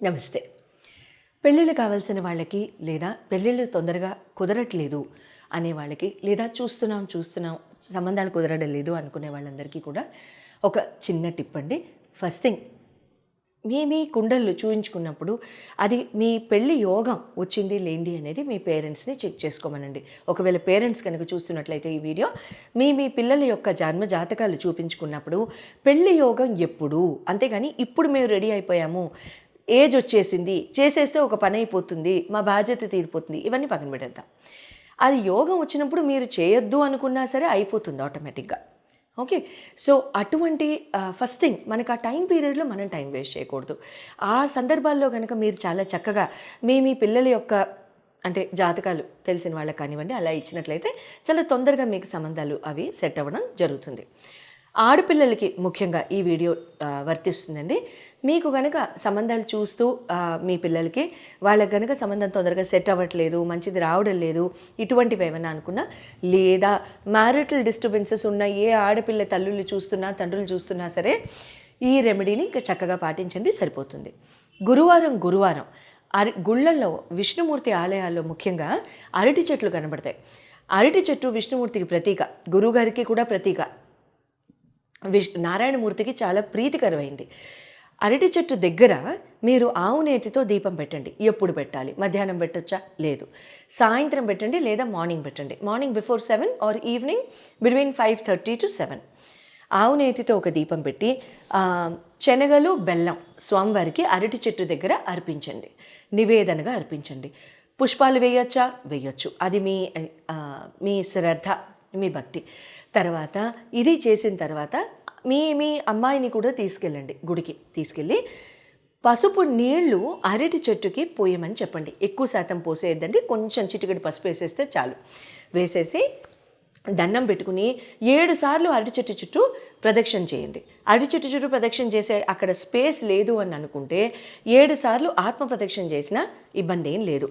నమస్తే. పెళ్ళిళ్ళు కావాల్సిన వాళ్ళకి లేదా పెళ్ళిళ్ళు తొందరగా కుదరట్లేదు అనే వాళ్ళకి లేదా చూస్తున్నాం చూస్తున్నాం సంబంధాలు కుదరడం లేదు అనుకునే వాళ్ళందరికీ కూడా ఒక చిన్న టిప్ అండి. ఫస్ట్ థింగ్ మీ మీ కుండలు చూయించుకున్నప్పుడు అది మీ పెళ్ళి యోగం వచ్చింది లేనిది అనేది మీ పేరెంట్స్ని చెక్ చేసుకోమనండి. ఒకవేళ పేరెంట్స్ కనుక చూస్తున్నట్లయితే ఈ వీడియో మీ మీ పిల్లల యొక్క జన్మ జాతకాలు చూపించుకున్నప్పుడు పెళ్ళి యోగం ఎప్పుడు? అంతేగాని ఇప్పుడు మేము రెడీ అయిపోయాము. ఏజ్ వచ్చేసింది చేసేస్తే ఒక పని అయిపోతుంది మా బాధ్యత తీరిపోతుంది ఇవన్నీ పక్కన పెడేద్దాం అది యోగం వచ్చినప్పుడు మీరు చేయొద్దు అనుకున్నా సరే అయిపోతుంది ఆటోమేటిక్గా ఓకే సో అటువంటి ఫస్ట్ థింగ్ మనకు ఆ టైం పీరియడ్లో మనం టైం వేస్ట్ చేయకూడదు. ఆ సందర్భాల్లో కనుక మీరు చాలా చక్కగా మీ మీ పిల్లల యొక్క అంటే జాతకాలు తెలిసిన వాళ్ళకి కానివ్వండి అలా ఇచ్చినట్లయితే చాలా తొందరగా మీకు సంబంధాలు అవి సెట్ అవ్వడం జరుగుతుంది. ఆడపిల్లలకి ముఖ్యంగా ఈ వీడియో వర్తిస్తుందండి. మీకు కనుక సంబంధాలు చూస్తూ మీ పిల్లలకి వాళ్ళకి కనుక సంబంధం తొందరగా సెట్ అవ్వట్లేదు మంచిది రావడం లేదు ఇటువంటివి ఏమైనా అనుకున్నా లేదా మ్యారిటల్ డిస్టర్బెన్సెస్ ఉన్న ఏ ఆడపిల్ల తల్లులు చూస్తున్నా తండ్రులు చూస్తున్నా సరే ఈ రెమెడీని ఇంకా చక్కగా పాటించండి సరిపోతుంది. గురువారం గురువారం అరి గుళ్ళల్లో విష్ణుమూర్తి ఆలయాల్లో ముఖ్యంగా అరటి చెట్లు కనబడతాయి. అరటి చెట్టు విష్ణుమూర్తికి ప్రతీక గురువుగారికి కూడా ప్రతీక. విష్ నారాయణమూర్తికి చాలా ప్రీతికరమైంది. అరటి చెట్టు దగ్గర మీరు ఆవు నేతితో దీపం పెట్టండి. ఎప్పుడు పెట్టాలి? మధ్యాహ్నం పెట్టొచ్చా? లేదు. సాయంత్రం పెట్టండి లేదా మార్నింగ్ పెట్టండి. Morning before seven or evening between five thirty to seven. ఆవు నేతితో ఒక దీపం పెట్టి శనగలు బెల్లం స్వామివారికి అరటి చెట్టు దగ్గర అర్పించండి. నివేదనగా అర్పించండి. పుష్పాలు వేయచ్చా? వేయచ్చు. అది మీ మీ శ్రద్ధ. మీ భక్తి. తర్వాత ఇది చేసిన తర్వాత మీ మీ అమ్మాయిని కూడా తీసుకెళ్ళండి గుడికి తీసుకెళ్ళి పసుపు నీళ్ళు అరటి చెట్టుకి పోయమని చెప్పండి. ఎక్కువ శాతం పోసేయద్దండి కొంచెం చిటికెడు పసుపు వేసేస్తే చాలు. వేసేసి దండం పెట్టుకుని ఏడు సార్లు అరటి చెట్టు చుట్టూ ప్రదక్షిణ చేయండి. అరటి చెట్టు చుట్టూ ప్రదక్షిణ చేసే అక్కడ స్పేస్ లేదు అని అనుకుంటే ఏడు సార్లు ఆత్మ ప్రదక్షిణ చేసినా ఇబ్బంది ఏం లేదు.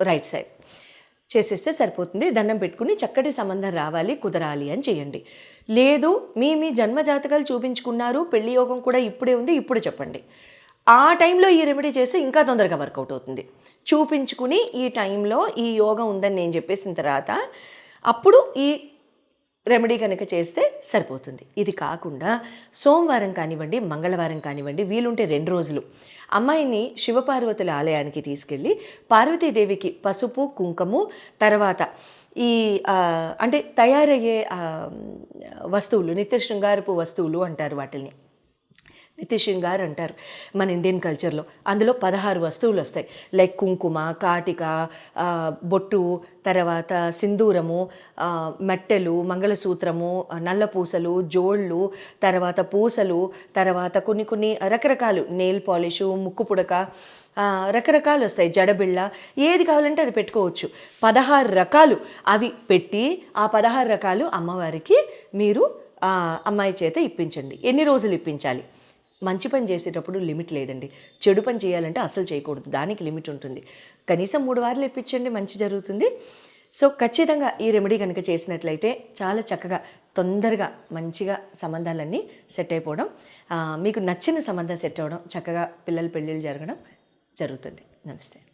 Right side. చేసేస్తే సరిపోతుంది. దండం పెట్టుకుని చక్కటి సంబంధం రావాలి కుదరాలి అని చేయండి. లేదు మీ మీ జన్మ జాతకాలు చూపించుకున్నారు పెళ్ళి యోగం కూడా ఇప్పుడే ఉంది ఇప్పుడు చెప్పండి. ఆ టైంలో ఈ రెమెడీ చేస్తే ఇంకా తొందరగా వర్కౌట్ అవుతుంది. చూపించుకుని ఈ టైంలో ఈ యోగం ఉందని నేను చెప్పేసిన తర్వాత అప్పుడు ఈ రెమెడీ కనుక చేస్తే సరిపోతుంది. ఇది కాకుండా సోమవారం కానివ్వండి మంగళవారం కానివ్వండి వీలుంటే రెండు రోజులు. అమ్మాయిని శివపార్వతుల ఆలయానికి తీసుకెళ్ళి పార్వతీదేవికి పసుపు కుంకుము తర్వాత ఈ అంటే తయారయ్యే వస్తువులు నిత్య శృంగారపు వస్తువులు అంటారు వాటిని నిత్య గారు అంటారు మన ఇండియన్ కల్చర్లో. అందులో పదహారు వస్తువులు వస్తాయి. లైక్ కుంకుమ కాటిక బొట్టు తర్వాత సింధూరము మెట్టెలు మంగళసూత్రము నల్లపూసలు జోళ్ళు తర్వాత పూసలు తర్వాత కొన్ని కొన్ని రకరకాలు నెయిల్ పాలిషు ముక్కు పుడక రకరకాలు వస్తాయి. జడబిళ్ళ ఏది కావాలంటే అది పెట్టుకోవచ్చు. పదహారు రకాలు అవి పెట్టి ఆ పదహారు రకాలు అమ్మవారికి మీరు అమ్మాయి చేత ఇప్పించండి. ఎన్ని రోజులు ఇప్పించాలి? మంచి పని చేసేటప్పుడు లిమిట్ లేదండి. చెడు పని చేయాలంటే అసలు చేయకూడదు. దానికి లిమిట్ ఉంటుంది. కనీసం మూడు వారాలు ఇప్పించండి మంచి జరుగుతుంది. సో ఖచ్చితంగా ఈ రెమెడీ కనుక చేసినట్లయితే చాలా చక్కగా తొందరగా మంచిగా సంబంధాలన్నీ సెట్ అయిపోవడం మీకు నచ్చిన సంబంధం సెట్ అవ్వడం చక్కగా పిల్లల పెళ్ళిళ్ళు జరగడం జరుగుతుంది. నమస్తే.